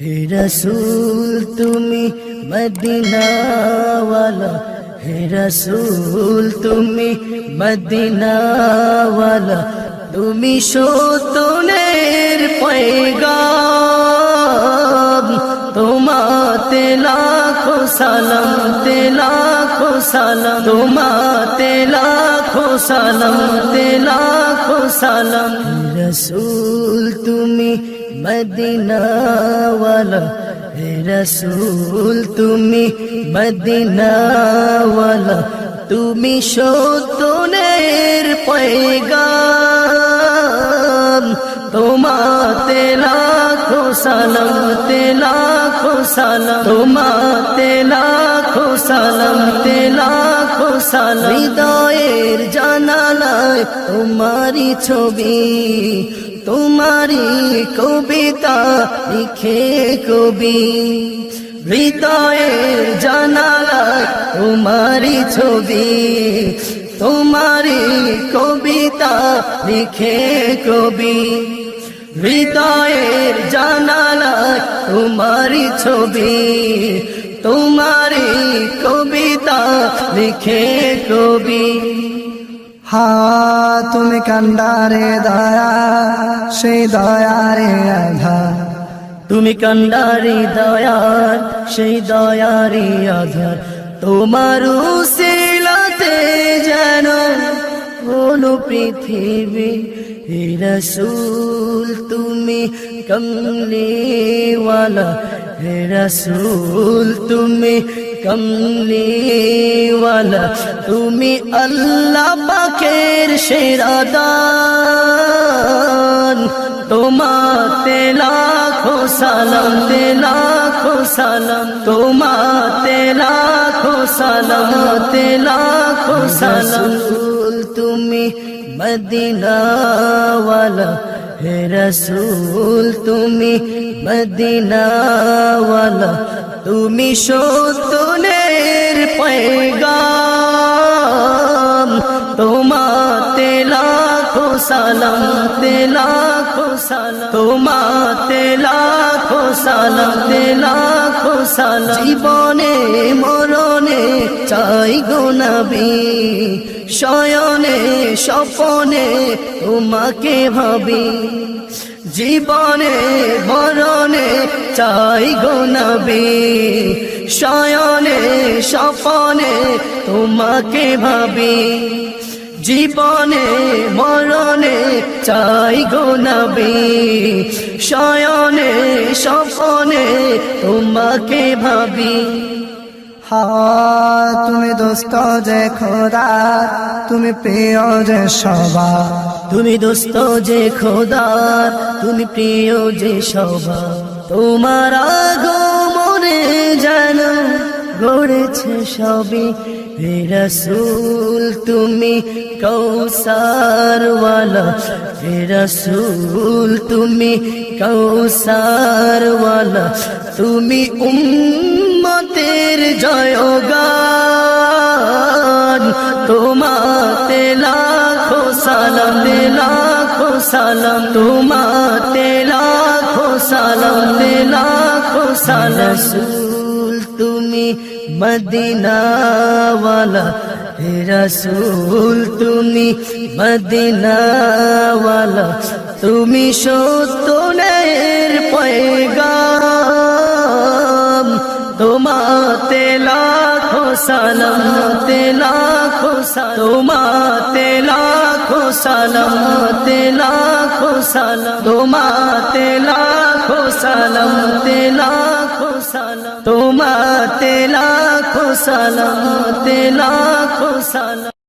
হে রসুল, তুমি মদিনাওয়ালা। হে রসুল, তুমি মদিনাওয়ালা। তুমি সতনের পয়গাম। তোমাতে লাখো সালাম, তে লাখো সালাম। তোমাতে লাখো সালাম, তে লাখো সালাম। রসুল মদিনাওয়ালা হে রসুল তুমি মদিনাওয়ালা তুমি সতনের পয়গাম তোমাতে লাখো সালাম তে লাখো সালাম তোমাতে লাখো সালাম তে লাখো সালাম হৃদয়ের জানালায় তোমারি ছবি তোমারি কবিতা লিখে কবি হৃদয়ের জানালায় তোমারি ছবি। তোমারি কবিতা লিখে কবি হৃদয়ের জানালায় তোমারি ছবি। তোমারি কবিতা লিখে কবি হা তুমি কান্ডারে দয়া, সেই দয়ারে আধা। তুমি কান্ডারি দয়ার, সেই দয়ারি আধার তোমার শিলাতে যেন হলো পৃথিবী, হে রসুল, তুমি কমলিওয়ালা। রসুল, তুমি কমলিওয়ালা, তুমি আল্লাহ পাকের সেরাদান। তোমাতে লাখো সালাম, তে লাখো সালাম, তোমাতে লাখো সালাম, তে লাখো সালাম। তুমি মদিনাওয়ালা হে রসুল, তুমি মদিনাওয়ালা, তুমি সত্যনের পয়গাম। তোমাতে লাখো সালাম, তে লাখো সালাম। তোমাতে লাখো সালাম তে লাখো সালাম। জীবনে, মরণে, চাই গো নবী। শয়নে, স্বপনে তোমাকে ভাবি। জীবনে, মরণে, চাই গো নবী। শয়নে, স্বপনে তোমাকে ভাবি। জীবনে মরণে চাই গো নবী। শয়নে স্বপনে তোমাকে ভাবি। হা তুমি দোস্ত যে খোদা তুমি প্রিয় যে সবার তুমি দোস্ত যে খোদা তুমি প্রিয় যে সভা তোমার আগমনে যেন গড়েছে সবই হে রসুল, তুমি কৌসারওয়ালা হে রসুল, তুমি কৌসারওয়ালা তুমি উম্মতের জয়গান। তোমাতে লাখো সালাম লাখো সালাম। তোমাতে লাখো সালাম লাখো সালাম। মদিনাওয়ালা হে রসুল তুমি মদিনাওয়ালা তুমি সত্যনের পয়গাম তোমাতে লাখো সালাম তে লাখো তোমাতে লাখো সালাম তে লাখো সালাম তোমাতে লাখো সালাম তে লাখো তোমাতে লাখো সালাম তে লাখো সালাম।